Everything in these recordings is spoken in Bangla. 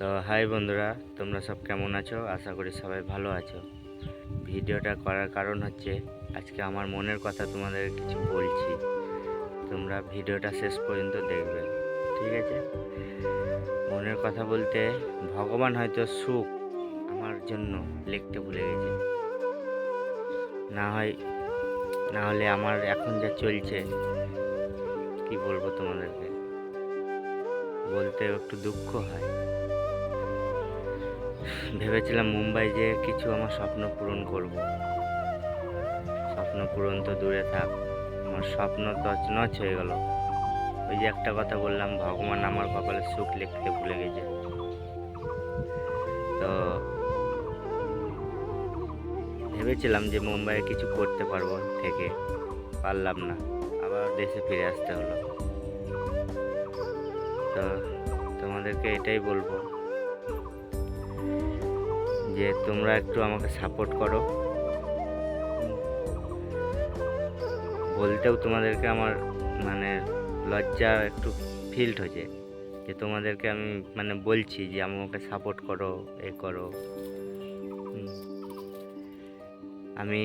তো হাই বন্ধুরা, তোমরা সব কেমন আছো? আশা করি সবাই ভালো আছো। ভিডিওটা করার কারণ হচ্ছে, আজকে আমার মনের কথা তোমাদের কিছু বলছি। তোমরা ভিডিওটা শেষ পর্যন্ত দেখবে, ঠিক আছে? মনের কথা বলতে, ভগবান হয়তো সুখ আমার জন্য লিখতে ভুলে গেছে। না হয়, না হলে আমার এখন যা চলছে, কি বলব তোমাদেরকে? বলতে একটু দুঃখ হয়। ভেবেছিলাম মুম্বাই যে কিছু আমার স্বপ্ন পূরণ করব। স্বপ্ন পূরণ তো দূরে থাক, আমার স্বপ্ন তছনছ হয়ে গেল। ওই যে একটা কথা বললাম, ভগবান আমার কপালে সুখ লিখতে ভুলে গেছে। তো ভেবেছিলাম যে মুম্বাইয়ে কিছু করতে পারব থেকে, পারলাম না। আবার দেশে ফিরে আসতে হলো। তো তোমাদেরকে এটাই বলব যে তোমরা একটু আমাকে সাপোর্ট করো। বলতেও তোমাদেরকে আমার মানে লজ্জা একটু ফিল্ড হয়েছে। যে তোমাদেরকে আমি মানে বলছি যে আমাকে সাপোর্ট করো, এ করো। আমি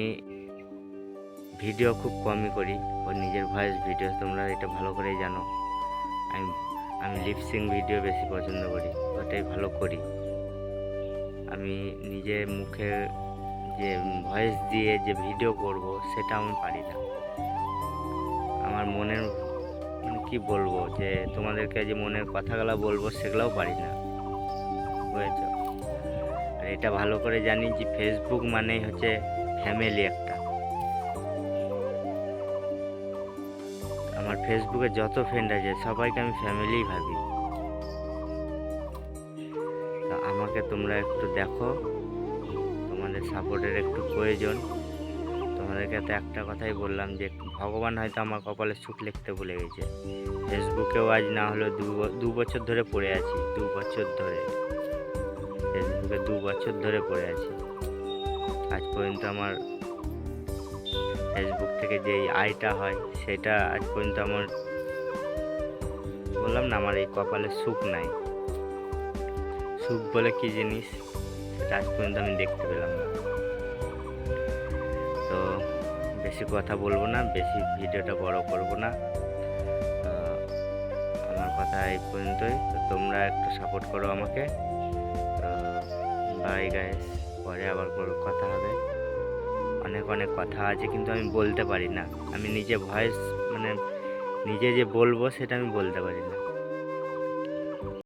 ভিডিও খুব কমই করি, ও নিজের ভয়েস ভিডিও তোমরা এটা ভালো করেই জানো। আমি আমি লিপসিং ভিডিও বেশি পছন্দ করি, ওটাই ভালো করি। আমি নিজে মুখে যে ভয়েস দিয়ে যে ভিডিও করব, সেটা আমি পারি না। আমার মনের মানে কি বলব, যে তোমাদেরকে যে মনের কথাগুলো বলব, সেগুলোও পারি না। বুঝেছ? আর এটা ভালো করে জানি যে ফেসবুক মানেই হচ্ছে ফ্যামিলি একটা। আমার ফেসবুকে যত ফ্রেন্ড আছে, সবাইকে আমি ফ্যামিলিই ভাবি। আমাকে তোমরা একটু দেখো। তোমাদের সাপোর্টের একটু প্রয়োজন। তোমাদেরকে তো একটা কথাই বললাম যে, ভগবান হয়তো আমার কপালে সুখ লিখতে ভুলে গেছে। ফেসবুকেও আজ না হলেও দু বছর ধরে পড়ে আছি, দু বছর ধরে। ফেসবুকে দু বছর ধরে পড়ে আছি। আজ পর্যন্ত আমার ফেসবুক থেকে যেই আয়টা হয়, সেটা আজ পর্যন্ত আমার, বললাম না, আমার এই কপালে সুখ নাই। সুখ বলে কি জিনিস, সেটা আজ পর্যন্ত আমি দেখতে পেলাম না। তো বেশি কথা বলব না, বেশি ভিডিওটা বড় করব না। আমার কথা এই পর্যন্তই। তো তোমরা একটু সাপোর্ট করো আমাকে। বাই গাইস পরে আবার কথা হবে। অনেক অনেক কথা আছে, কিন্তু আমি বলতে পারি না। আমি নিজে ভয়েস মানে নিজে যে বলব, সেটা আমি বলতে পারি না।